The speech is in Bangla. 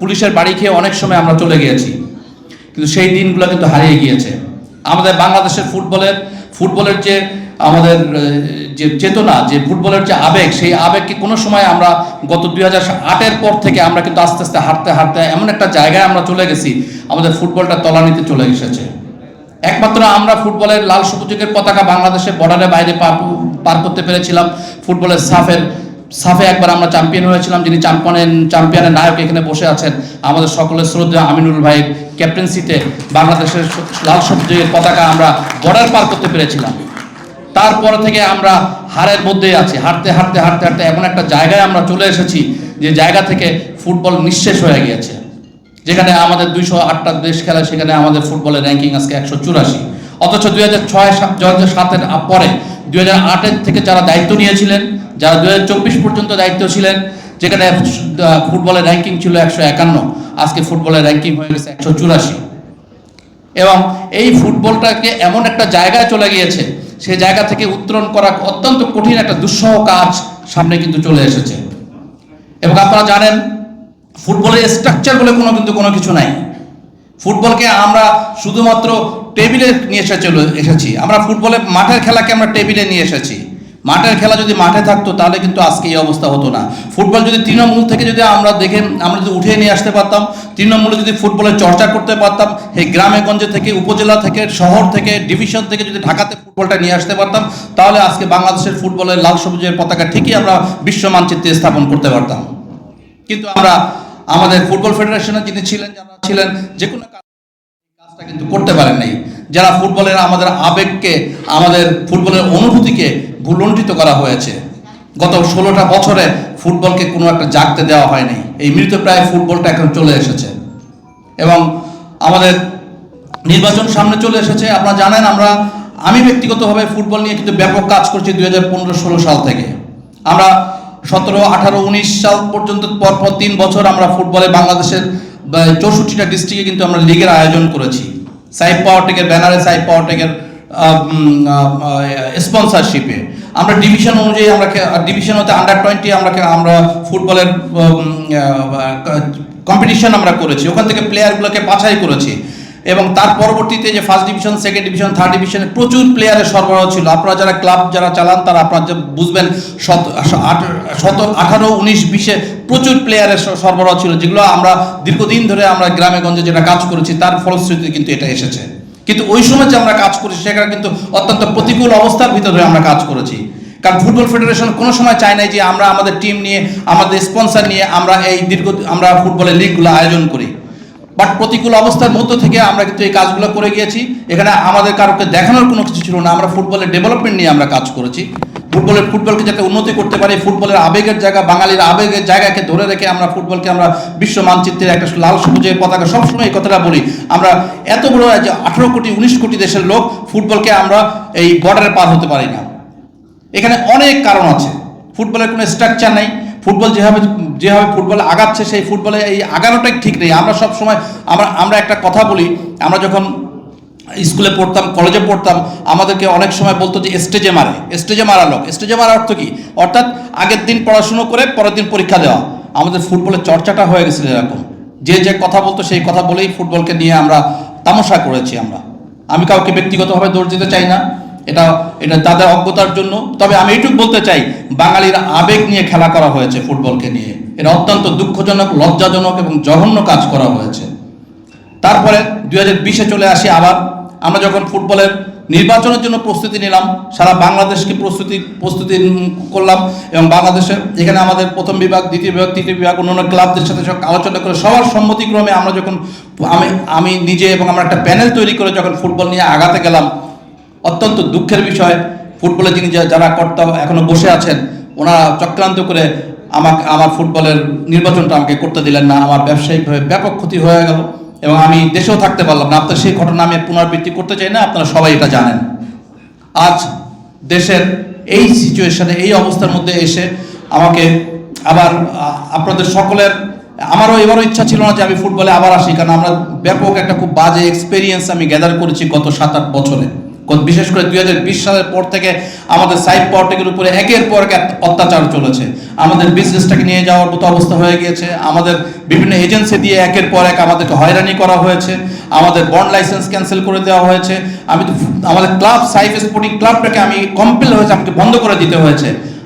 পুলিশের বাড়ি খেয়ে অনেক সময় আমরা চলে গিয়েছি। কিন্তু সেই দিনগুলো কিন্তু হারিয়ে গিয়েছে। আমাদের বাংলাদেশের ফুটবলের ফুটবলের যে আমাদের যে চেতনা, যে ফুটবলের যে আবেগ, সেই আবেগকে কোনো সময় আমরা গত দুই হাজার আটের পর থেকে আমরা কিন্তু আস্তে আস্তে হাঁটতে হাঁটতে এমন একটা জায়গায় আমরা চলে গেছি, আমাদের ফুটবলটা তলানিতে চলে এসেছে। একমাত্র আমরা ফুটবলের লাল সবুজের পতাকা বাংলাদেশের বর্ডারের বাইরে পার করতে পেরেছিলাম, ফুটবলের সাফের সাফে একবার আমরা চ্যাম্পিয়ন হয়েছিলাম, যিনি চ্যাম্পিয়নের চ্যাম্পিয়নের নায়ক এখানে বসে আছেন, আমাদের সকলের শ্রদ্ধা আমিনুল ভাই ক্যাপ্টেন্সিতে বাংলাদেশের লাল সবুজের পতাকা আমরা বর্ডার পার করতে পেরেছিলাম। তারপর থেকে আমরা হারের মধ্যেই আছি। হাঁটতে হাঁটতে হাঁটতে হাঁটতে এমন একটা জায়গায় আমরা চলে এসেছি, যে জায়গা থেকে ফুটবল নিঃশেষ হয়ে গিয়েছে। যেখানে আমাদের দুইশো আটটা দেশ খেলে, সেখানে আমাদের ফুটবলের র্যাঙ্কিং আজকে একশো চুরাশি। অথচ দুই হাজার ছয় দু হাজার সাতের পরে দুই হাজার আটের থেকে যারা দায়িত্ব নিয়েছিলেন যারা দু হাজার চব্বিশ পর্যন্ত দায়িত্ব ছিলেন, যেখানে ফুটবলের র্যাঙ্কিং ছিল একশো একান্ন, আজকে ফুটবলের র্যাঙ্কিং হয়ে গেছে একশো চুরাশি। এবং এই ফুটবলটাকে এমন একটা জায়গায় চলে গিয়েছে, সে জায়গা থেকে উত্তরণ করা অত্যন্ত কঠিন একটা দুঃসহ কাজ সামনে কিন্তু চলে এসেছে। এবং আপনারা জানেন, ফুটবলের স্ট্রাকচার বলে কোনো কিন্তু কোনো কিছু নাই। ফুটবলকে আমরা শুধুমাত্র টেবিলে নিয়ে এসে চলে এসেছি। আমরা ফুটবলে মাঠের খেলাকে আমরা টেবিলে নিয়ে এসেছি। মাঠের খেলা যদি মাঠে থাকতো, তাহলে কিন্তু আজকে এই অবস্থা হতো না। ফুটবল যদি তৃণমূল থেকে যদি আমরা দেখে, আমরা যদি উঠিয়ে নিয়ে আসতে পারতাম, তৃণমূলে যদি ফুটবলের চর্চা করতে পারতাম এই গ্রামে গঞ্জে থেকে, উপজেলা থেকে, শহর থেকে, ডিভিশন থেকে যদি ঢাকাতে ফুটবলটা নিয়ে আসতে পারতাম, তাহলে আজকে বাংলাদেশের ফুটবলের লাল সবুজের পতাকা ঠিকই আমরা বিশ্ব মানচিত্রে স্থাপন করতে পারতাম। কিন্তু আমরা, আমাদের ফুটবল ফেডারেশনের যিনি ছিলেন, যারা ছিলেন, যে কোনো কাজটা কিন্তু করতে পারেন নাই। যারা ফুটবলের আমাদের আবেগকে, আমাদের ফুটবলের অনুভূতিকে ভুলণ্ঠিত করা হয়েছে। গত ষোলোটা বছরে ফুটবলকে কোনো একটা জাগতে দেওয়া হয়নি। এই মৃতপ্রায় ফুটবলটা এখন চলে এসেছে। এবং আমাদের নির্বাচন সামনে চলে এসেছে। আপনারা জানেন, আমরা, আমি ব্যক্তিগতভাবে ফুটবল নিয়ে কিন্তু ব্যাপক কাজ করছি দুই হাজার পনেরো ষোলো সাল থেকে। আমরা সতেরো, আঠারো, উনিশ সাল পর্যন্ত পরপর তিন বছর আমরা ফুটবলে বাংলাদেশের চৌষট্টিটা ডিস্ট্রিক্টে কিন্তু আমরা লিগের আয়োজন করেছি। সাইপ পাওয়ারটেকের ব্যানারে সাইপ পাওয়ারটেকের স্পন্সরশিপে আমরা ডিভিশন অনুযায়ী আমরা ডিভিশন হতে আন্ডার টোয়েন্টি আমরা আমরা ফুটবলের কম্পিটিশন আমরা করেছি। ওখান থেকে প্লেয়ারগুলোকে বাছাই করেছি। এবং তার পরবর্তীতে যে first division second division third ডিভিশনে প্রচুর প্লেয়ারের সরবরাহ ছিল। আপনারা যারা ক্লাব যারা চালান, তারা আপনারা বুঝবেন, শত শত আঠারো, উনিশ, বিশে প্রচুর প্লেয়ারের সরবরাহ ছিল, যেগুলো আমরা দীর্ঘদিন ধরে আমরা গ্রামে, গঞ্জে যেটা কাজ করেছি, তার ফলশ্রুতিতে কিন্তু এটা এসেছে। কিন্তু ওই সময় যে আমরা কাজ করেছি, সেখানে কিন্তু অত্যন্ত প্রতিকূল অবস্থার ভিতরে আমরা কাজ করেছি। কারণ ফুটবল ফেডারেশন কোনো সময় চায় নাই যে আমরা আমাদের টিম নিয়ে, আমাদের স্পন্সর নিয়ে আমরা এই দীর্ঘ, আমরা ফুটবলের লিগগুলো আয়োজন করি। বাট প্রতিকূল অবস্থার মধ্য থেকে আমরা কিন্তু এই কাজগুলো করে গিয়েছি। এখানে আমাদের কারোকে দেখানোর কোনো কিছু ছিল না। আমরা ফুটবলের ডেভেলপমেন্ট নিয়ে আমরা কাজ করেছি। ফুটবলের ফুটবলকে যাতে উন্নতি করতে পারি, ফুটবলের আবেগের জায়গা, বাঙালির আবেগের জায়গাকে ধরে রেখে আমরা ফুটবলকে আমরা বিশ্ব মানচিত্রের একটা লাল সবুজের পতাকা সবসময় এই কথাটা বলি। আমরা এত বড় আঠেরো কোটি, উনিশ কোটি দেশের লোক ফুটবলকে আমরা এই বর্ডারে পার হতে পারি না। এখানে অনেক কারণ আছে। ফুটবলের কোনো স্ট্রাকচার নেই। ফুটবল যেভাবে যেভাবে ফুটবল আগাচ্ছে, সেই ফুটবলে এই আগানোটাই ঠিক নেই। আমরা সব সময়, আমরা আমরা একটা কথা বলি, আমরা যখন স্কুলে পড়তাম, কলেজে পড়তাম, আমাদেরকে অনেক সময় বলতো যে, স্টেজে মারে, স্টেজে মারা লোক। স্টেজে মারা অর্থ কী? অর্থাৎ আগের দিন পড়াশুনো করে পরের দিন পরীক্ষা দেওয়া। আমাদের ফুটবলের চর্চাটা হয়ে গেছিল এরকম। যে যে কথা বলতো, সেই কথা বলেই ফুটবলকে নিয়ে আমরা তামাশা করেছি আমরা। আমি কাউকে ব্যক্তিগতভাবে দৌড় দিতে চাই না। এটা এটা তাদের অজ্ঞতার জন্য। তবে আমি এইটুকু বলতে চাই, বাঙালির আবেগ নিয়ে খেলা করা হয়েছে ফুটবলকে নিয়ে। এটা অত্যন্ত দুঃখজনক, লজ্জাজনক এবং জঘন্য কাজ করা হয়েছে। তারপরে দুই হাজার বিশে চলে আসি আবার। আমরা যখন ফুটবলের নির্বাচনের জন্য প্রস্তুতি নিলাম, সারা বাংলাদেশকে প্রস্তুতি প্রস্তুতি করলাম এবং বাংলাদেশে এখানে আমাদের প্রথম বিভাগ, দ্বিতীয় বিভাগ, তৃতীয় বিভাগ, অন্যান্য ক্লাবদের সাথে সব আলোচনা করে, সবার সম্মতিক্রমে আমরা যখন আমি আমি নিজে এবং আমরা একটা প্যানেল তৈরি করে যখন ফুটবল নিয়ে আগাতে গেলাম অত্যন্ত দুঃখের বিষয়। ফুটবলে যিনি যারা কর্তা এখনও বসে আছেন, ওনারা চক্রান্ত করে আমাকে আমার ফুটবলের নির্বাচনটা আমাকে করতে দিলেন না। আমার ব্যবসায়িকভাবে ব্যাপক ক্ষতি হয়ে গেল এবং আমি দেশেও থাকতে পারলাম না। আপনার সেই ঘটনা আমি পুনরাবৃত্তি করতে চাই না, আপনারা সবাই এটা জানেন। আজ দেশের এই সিচুয়েশনে এই অবস্থার মধ্যে এসে আমাকে আবার আপনাদের সকলের, আমারও এবারও ইচ্ছা ছিল না যে আমি ফুটবলে আবার আসি, কারণ আমরা ব্যাপক একটা খুব বাজে এক্সপেরিয়েন্স আমি গ্যাদার করেছি গত সাত আট বছরে। বিশেষ করে দুই হাজার বিশ সালের পর থেকে আমাদের সাইড পর্টিকের উপরে একের পর এক অত্যাচার চলেছে। আমাদের বিজনেসটাকে নিয়ে যাওয়ার মতো অবস্থা হয়ে গিয়েছে। আমাদের বিভিন্ন এজেন্সি দিয়ে একের পর এক আমাদেরকে হয়রানি করা হয়েছে। আমাদের বন্ড লাইসেন্স ক্যান্সেল করে দেওয়া হয়েছে। আমি তো আমাদের ক্লাব সাইফ স্পোর্টিং ক্লাবটাকে আমি কম্পেল হয়েছে, আমাকে বন্ধ করে দিতে হয়েছে।